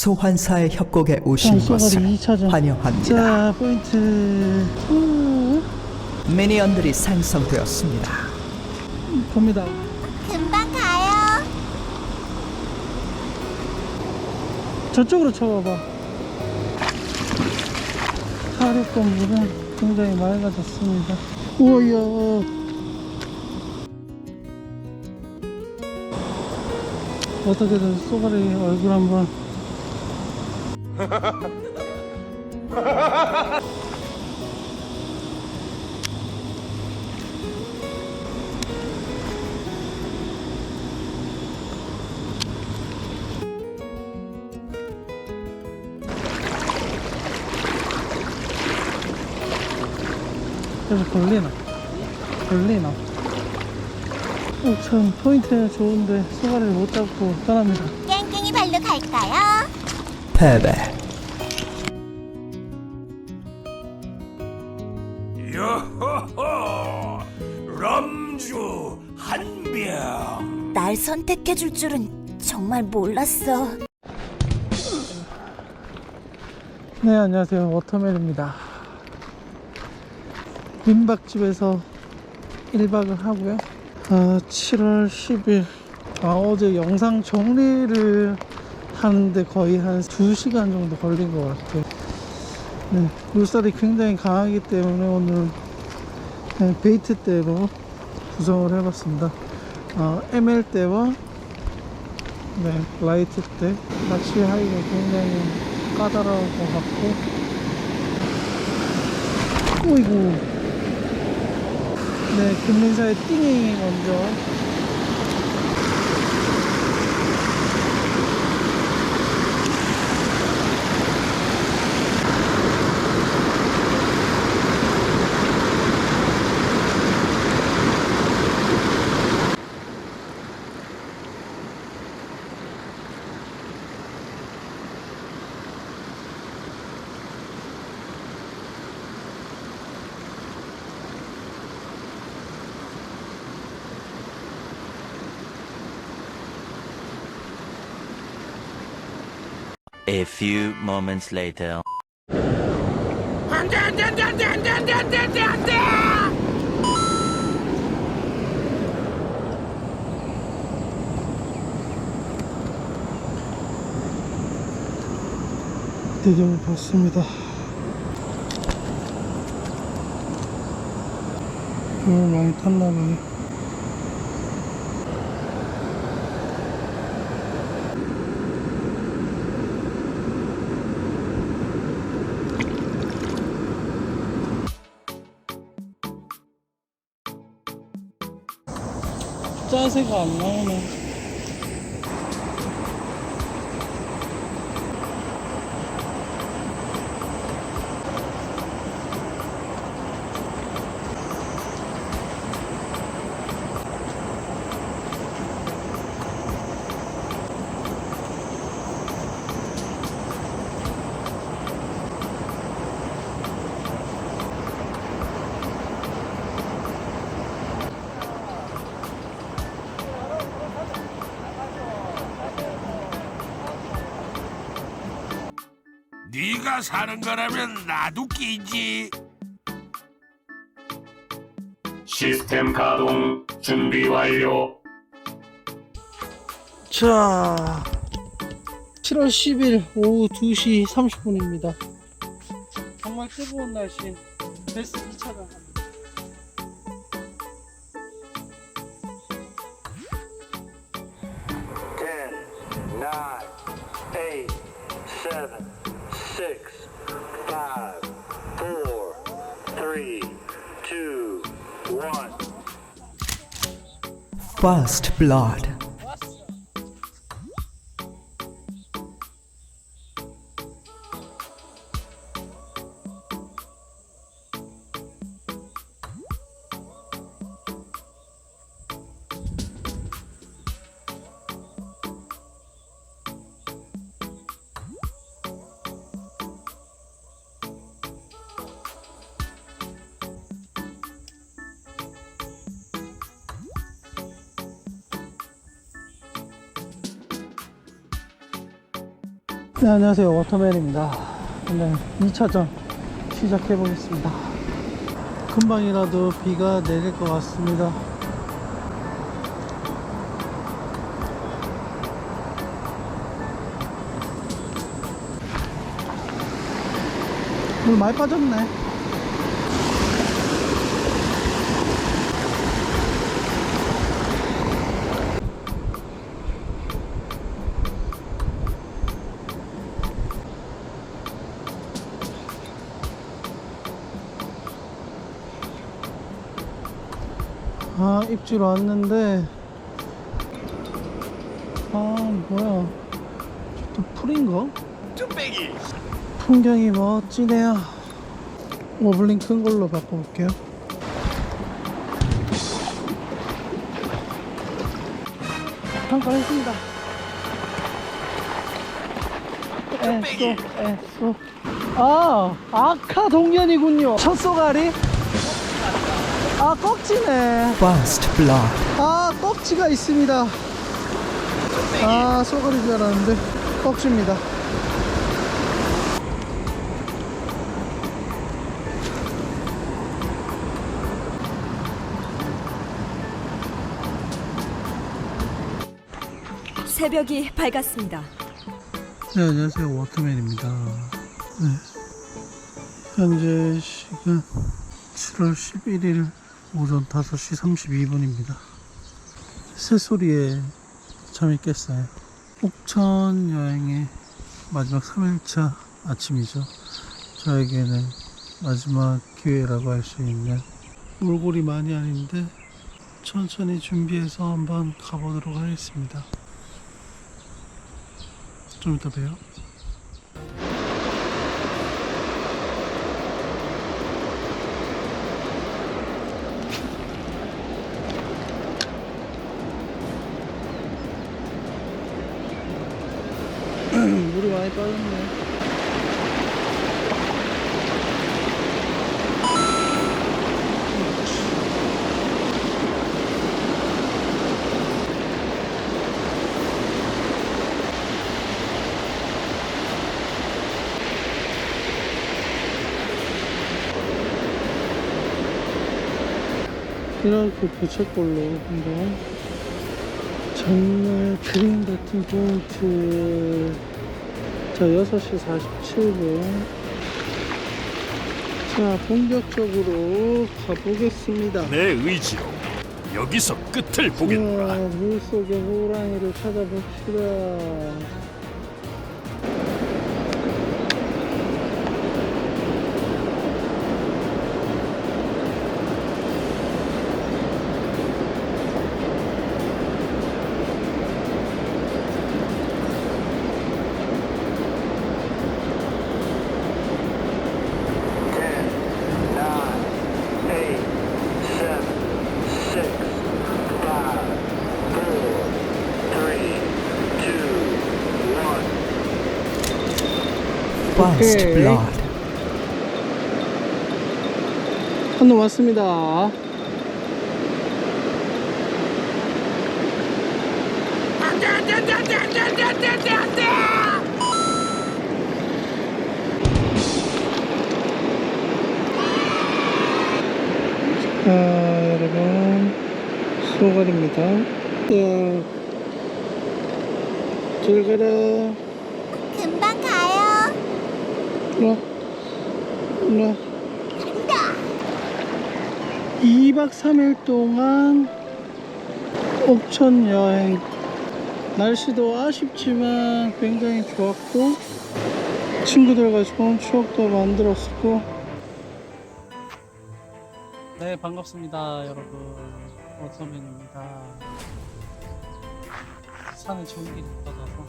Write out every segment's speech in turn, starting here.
소환사의 협곡에 오신 것을 2차전 환영합니다. 자 포인트 후, 미니언들이 생성되었습니다. 갑니다 금방 가요. 저쪽으로 쳐봐봐 하루 건물은 굉장히 맑아졌습니다 우와야 어떻게든 쏘가리 얼굴 한번 그래서 걸리나 걸리나 어, 참 포인트는 좋은데 쏘가리를 못 잡고 떠납니다 깽깽이 발로 갈까요? 패배. 요호호! 럼주 한 병. 날 선택해 줄 줄은 정말 몰랐어. 네 안녕하세요. 워터맨입니다. 민박집에서 1박을 하고요. 아 7월 10일. 아 어제 영상 정리를 하는데 거의 한 2시간 정도 걸린 것 같아요 네, 물살이 굉장히 강하기 때문에 오늘 그냥 베이트 대로 구성을 해봤습니다. 아, ML 대와 네, 라이트 대 낚시 하기가 굉장히 까다로울 것 같고. 오이구. 네 금민사의 띵이 먼저 A few moments later. 안돼 안돼 안돼 안돼 안돼 안돼 안돼 안돼 안돼 대접을 받습니다 별 많이 탔나봐요 真系识行路。 네 네가 사는 거라면 나도 끼지 시스템 가동 준비 완료. 자, 7월 10일 오후 2시 30분입니다. 정말 뜨거운 날씨, 베스 2차가 갑니다. Ten, nine, eight, seven, six, five, four, three, two, one. First blood. 네, 안녕하세요. 워터맨입니다. 오늘 2차전 시작해 보겠습니다. 금방이라도 비가 내릴 것 같습니다. 물 많이 빠졌네. 아 입질 왔는데. 아 뭐야. 또 풀인가? 뚝배기! 풍경이 멋지네요. 오블링 큰 걸로 바꿔볼게요. 잠깐 했습니다. 에쏘 에쏘. 아 아카 동년이군요. 첫 쏘가리 아 꺽지네. First blood. 아 꺽지가 있습니다. 아 쏘가리 줄 알았는데 꺽지입니다. 새벽이 밝았습니다. 네 안녕하세요. 워터맨입니다. 네. 현재 시간 7월 11일 오전 5시 32분입니다. 새소리에 잠이 깼어요. 옥천 여행의 마지막 3일차 아침이죠. 저에게는 마지막 기회라고 할 수 있는 몰골이 많이 아닌데 천천히 준비해서 한번 가보도록 하겠습니다. 좀 이따 봬요 물이 많이 빠졌네. 이렇게 부채꼴로 한번. 정말 그림 같은 포인트 자 6시 47분. 자 본격적으로 가보겠습니다. 내 의지로 여기서 끝을 보겠노라. 자, 물속의 호랑이를 찾아봅시다 First 네. blood. 한놈 왔습니다. 자, 여러분, 소갈입니다. 자, 잘 가라. 일로와 간다. 2박 3일 동안 옥천 여행. 날씨도 아쉽지만 굉장히 좋았고 친구들과 좋은 추억도 만들었고. 네 반갑습니다 여러분. 워터맨입니다. 산에 좋은 길 받아서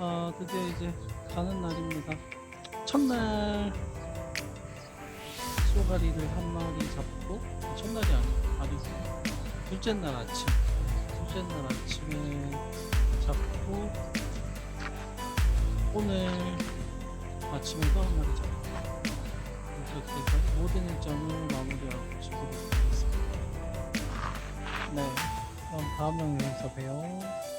어, 드디어 이제 가는 날입니다 첫날 쏘가리를 한 마리 잡고 첫날이 아니고 아니고 둘째 날 아침. 둘째 날 아침에 잡고 오늘 아침에도 한 마리 잡고. 이렇게 해서 모든 일정을 마무리하고 집으로 가겠습니다. 네. 그럼 다음 영상에서 봬요